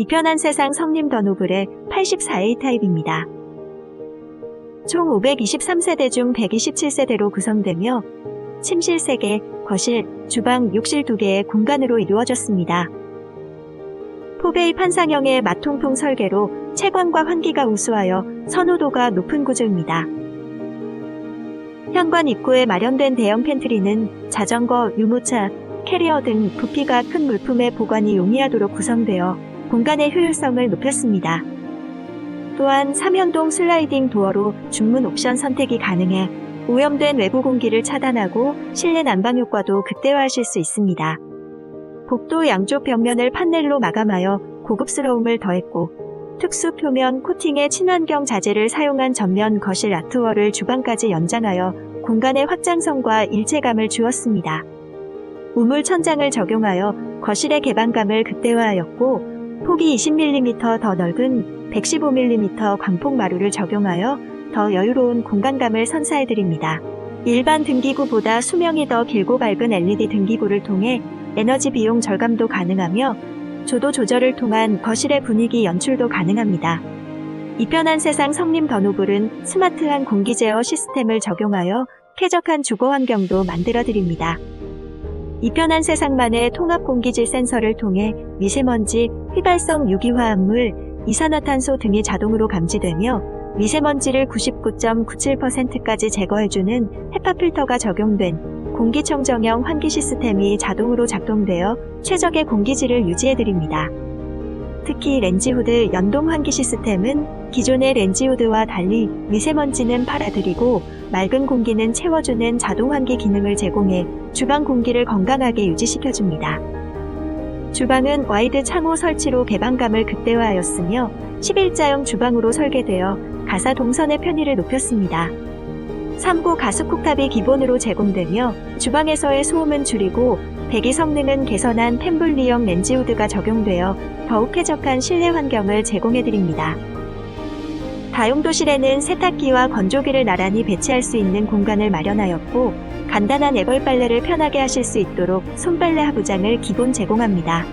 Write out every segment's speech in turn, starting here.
이편한 세상 성림 더노블의 84A 타입입니다. 총 523세대 중 127세대로 구성되며 침실 3개, 거실, 주방, 욕실 2개의 공간으로 이루어졌습니다. 포베이 판상형의 마통풍 설계로 채광과 환기가 우수하여 선호도가 높은 구조입니다. 현관 입구에 마련된 대형 팬트리는 자전거, 유모차, 캐리어 등 부피가 큰 물품의 보관이 용이하도록 구성되어 공간의 효율성을 높였습니다. 또한 3연동 슬라이딩 도어로 중문 옵션 선택이 가능해 오염된 외부 공기를 차단하고 실내 난방 효과도 극대화하실 수 있습니다. 복도 양쪽 벽면을 판넬로 마감하여 고급스러움을 더했고 특수 표면 코팅의 친환경 자재를 사용한 전면 거실 아트월을 주방까지 연장하여 공간의 확장성과 일체감을 주었습니다. 우물 천장을 적용하여 거실의 개방감을 극대화하였고 폭이 20mm 더 넓은 115mm 광폭 마루를 적용하여 더 여유로운 공간감을 선사해드립니다. 일반 등기구보다 수명이 더 길고 밝은 LED 등기구를 통해 에너지 비용 절감도 가능하며 조도 조절을 통한 거실의 분위기 연출도 가능합니다. 이편한 세상 성림 더노블은 스마트한 공기 제어 시스템을 적용하여 쾌적한 주거 환경도 만들어 드립니다. 이편한 세상만의 통합 공기질 센서를 통해 미세먼지, 휘발성 유기화합물, 이산화탄소 등이 자동으로 감지되며 미세먼지를 99.97%까지 제거해주는 헤파 필터가 적용된 공기청정형 환기 시스템이 자동으로 작동되어 최적의 공기질을 유지해드립니다. 특히 렌지후드 연동 환기 시스템은 기존의 렌지후드와 달리 미세먼지는 빨아들이고 맑은 공기는 채워주는 자동 환기 기능을 제공해 주방 공기를 건강하게 유지시켜줍니다. 주방은 와이드 창호 설치로 개방감을 극대화하였으며 11자형 주방으로 설계되어 가사 동선의 편의를 높였습니다. 3구 가스쿡탑이 기본으로 제공되며 주방에서의 소음은 줄이고 배기 성능은 개선한 템블리형 렌지우드가 적용되어 더욱 쾌적한 실내 환경을 제공해드립니다. 다용도실에는 세탁기와 건조기를 나란히 배치할 수 있는 공간을 마련하였고 간단한 애벌 빨래를 편하게 하실 수 있도록 손빨래 하부장을 기본 제공합니다.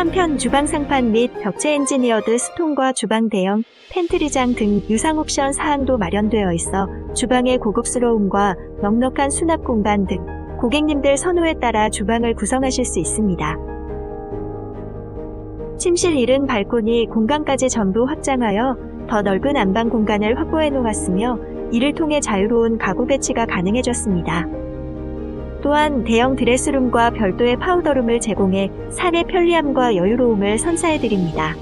한편 주방 상판 및 벽체 엔지니어드 스톤과 주방 대형, 팬트리장 등 유상 옵션 사항도 마련되어 있어 주방의 고급스러움과 넉넉한 수납 공간 등 고객님들 선호에 따라 주방을 구성하실 수 있습니다. 침실 1은 발코니 공간까지 전부 확장하여 더 넓은 안방 공간을 확보해 놓았으며 이를 통해 자유로운 가구 배치가 가능해졌습니다. 또한 대형 드레스룸과 별도의 파우더룸을 제공해 삶의 편리함과 여유로움을 선사해드립니다.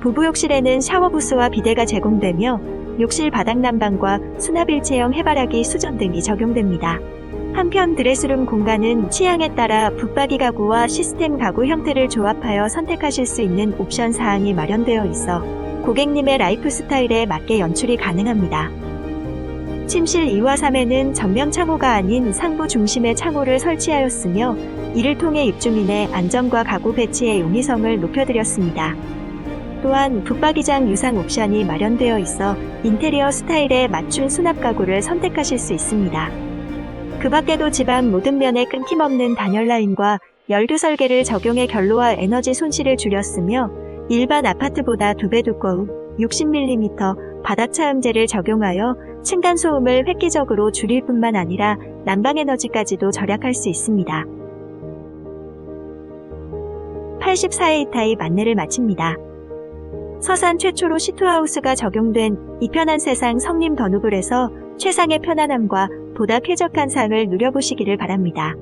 부부 욕실에는 샤워부스와 비데가 제공되며 욕실 바닥 난방과 수납일체형 해바라기 수전 등이 적용됩니다. 한편 드레스룸 공간은 취향에 따라 붙박이 가구와 시스템 가구 형태를 조합하여 선택하실 수 있는 옵션 사항이 마련되어 있어 고객님의 라이프 스타일에 맞게 연출이 가능합니다. 침실 2와 3에는 전면 창호가 아닌 상부 중심의 창호를 설치하였으며 이를 통해 입주민의 안전과 가구 배치의 용이성을 높여드렸습니다. 또한 붙박이장 유상 옵션이 마련되어 있어 인테리어 스타일에 맞춘 수납 가구를 선택하실 수 있습니다. 그 밖에도 집안 모든 면에 끊김없는 단열 라인과 열두 설계를 적용해 결로와 에너지 손실을 줄였으며 일반 아파트보다 두 배 두꺼운 60mm 바닥 차음제를 적용하여 층간 소음을 획기적으로 줄일 뿐만 아니라 난방 에너지까지도 절약할 수 있습니다. 84A 타입 안내를 마칩니다. 서산 최초로 시투하우스가 적용된 이편한 세상 성림 더누블에서 최상의 편안함과 보다 쾌적한 삶을 누려보시기를 바랍니다.